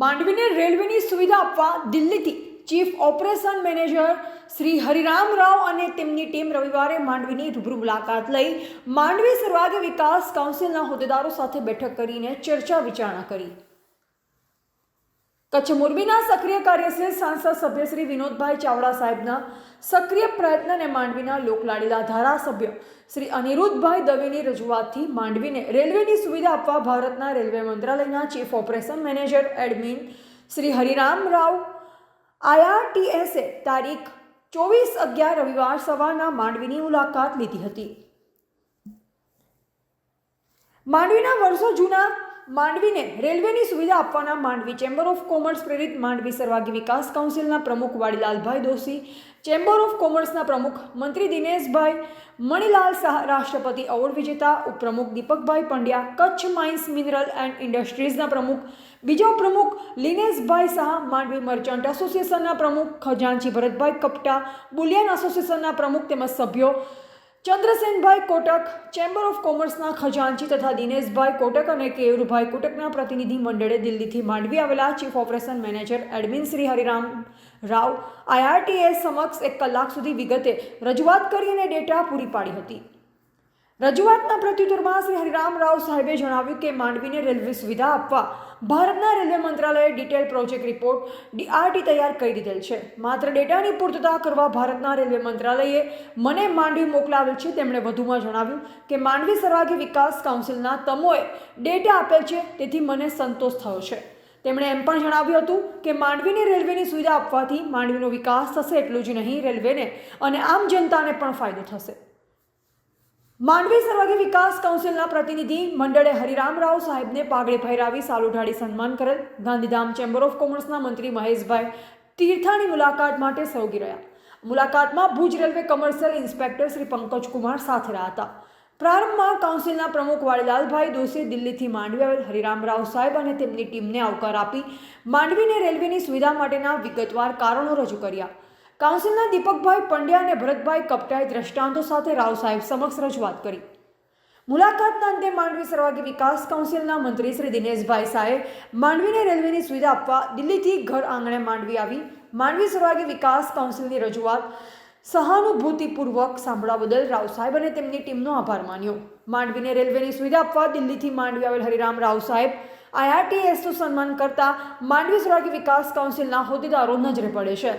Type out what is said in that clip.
માંડવીને રેલવેની સુવિધા આપવા દિલ્હીથી chief operation manager Shri Hariram Rao અને તેમની ટીમ રવિવારે માંડવીની રૂબરૂ મુલાકાત લઈ માંડવી સર્વાગી વિકાસ કાઉન્સિલના હોદ્દેદારો સાથે બેઠક કરીને ચર્ચા વિચારણા કરી. કચ્છ મોરબીના સક્રિય કાર્યશીલ સાંસદ સભ્ય શ્રી વિનોદભાઈ ચાવડા સાહેબના સક્રિય પ્રયત્નને માંડવીના લોકલાડીલા ધારાસભ્ય શ્રી અનિરુદ્ધભાઈ દવેની રજૂઆતથી માંડવીને રેલવેની સુવિધા આપવા ભારતના રેલવે મંત્રાલયના chief operation manager admin Shri Hariram Rao આઈઆરટીએસએ તારીખ ચોવીસ અગિયાર રવિવાર સવારના માંડવીની મુલાકાત લીધી હતી. માંડવીના વર્ષો જૂના માંડવીને રેલવેની સુવિધા આપવાના માંડવી ચેમ્બર ઓફ કોમર્સ પ્રેરિત માંડવી સર્વાગી વિકાસ કાઉન્સિલના પ્રમુખ વાડીલાલભાઈ દોશી, ચેમ્બર ઓફ કોમર્સના પ્રમુખ મંત્રી દિનેશભાઈ, મણિલાલ શાહ રાષ્ટ્રપતિ એવોર્ડ વિજેતા ઉપપ્રમુખ Deepakbhai Pandya, Kutch mines mineral and ઇન્ડસ્ટ્રીઝના પ્રમુખ, બીજો પ્રમુખ લિનેશભાઈ શાહ, માંડવી મર્ચન્ટ એસોસિએશનના પ્રમુખ ખજાનચી ભરતભાઈ કપટા, બુલિયન એસોસિએશનના પ્રમુખ તેમજ સભ્યો ચંદ્રસેનભાઈ કોટક ચેમ્બર ઓફ કોમર્સના ખજાનચી તથા દિનેશભાઈ કોટક અને કેયુરભાઈ કોટકના પ્રતિનિધિ મંડળે દિલ્હીથી માંડવી આવેલા chief operation manager admin Shri Hariram Rao IRTS સમક્ષ એક કલાક સુધી વિગતે રજૂઆત કરી અને ડેટા પૂરી પાડી હતી. રજૂઆતના પ્રત્યુત્તરમાં શ્રી હરિરામ રાવ સાહેબે જણાવ્યું કે માંડવીને રેલવે સુવિધા આપવા ભારતના રેલવે મંત્રાલયે ડિટેલ પ્રોજેક્ટ રિપોર્ટ ડીઆરટી તૈયાર કરી દીધેલ છે. માત્ર ડેટાની પૂર્તતા કરવા ભારતના રેલવે મંત્રાલયે મને માંડવી મોકલાવેલ છે તેમણે વધુમાં જણાવ્યું કે માંડવી સર્વાગી વિકાસ કાઉન્સિલના તમોએ ડેટા આપેલ છે તેથી મને સંતોષ થયો છે. તેમણે એમ પણ જણાવ્યું હતું કે માંડવીને રેલવેની સુવિધા આપવાથી માંડવીનો વિકાસ થશે એટલું જ નહીં, રેલવેને અને આમ જનતાને પણ ફાયદો થશે. માંડવી સર્વાગી વિકાસ કાઉન્સિલના પ્રતિનિધિ મંડળે હરિરામ રાવ સાહેબને પાઘડી પહેરાવી સાલ ઢાળી સન્માન કરેલ. ગાંધીધામ ચેમ્બર ઓફ કોમર્સના મંત્રી મહેશભાઈ તીર્થાની મુલાકાત માટે સૌગી રહ્યા. મુલાકાતમાં Bhuj railway commercial inspector Shri Pankaj Kumar સાથે રહ્યા હતા. પ્રારંભમાં કાઉન્સિલના પ્રમુખ વાડીલાલભાઈ દોશી દિલ્હીથી માંડવી આવેલ હરિરામ રાવ સાહેબ અને તેમની ટીમને આવકાર આપી માંડવીને રેલવેની સુવિધા માટેના વિગતવાર કારણો રજૂ કર્યા. કાઉન્સિલના દીપકભાઈ પંડ્યા અને ભરતભાઈ કપટાએ દ્રષ્ટાંતો સાથે રાવ સાહેબ સમક્ષ રજૂઆત કરી. મુલાકાતના અંતે માંડવી સર્વાગી વિકાસ કાઉન્સિલના મંત્રી શ્રી દિનેશભાઈ શાહે માંડવીને રેલવેની સુવિધા આપવા દિલ્હીથી ઘર આંગણે માંડવી આવી. માંડવી સર્વાગી વિકાસ કાઉન્સિલની રજૂઆત સહાનુભૂતિપૂર્વક સાંભળવા બદલ રાવ સાહેબ અને તેમની ટીમનો આભાર માન્યો. માંડવીને રેલવેની સુવિધા આપવા દિલ્હીથી માંડવી આવેલ હરિરામ રાવ સાહેબ આઈઆરટીએસનું સન્માન કરતા માંડવી સર્વાગી વિકાસ કાઉન્સિલના હોદ્દેદારો નજરે પડે છે.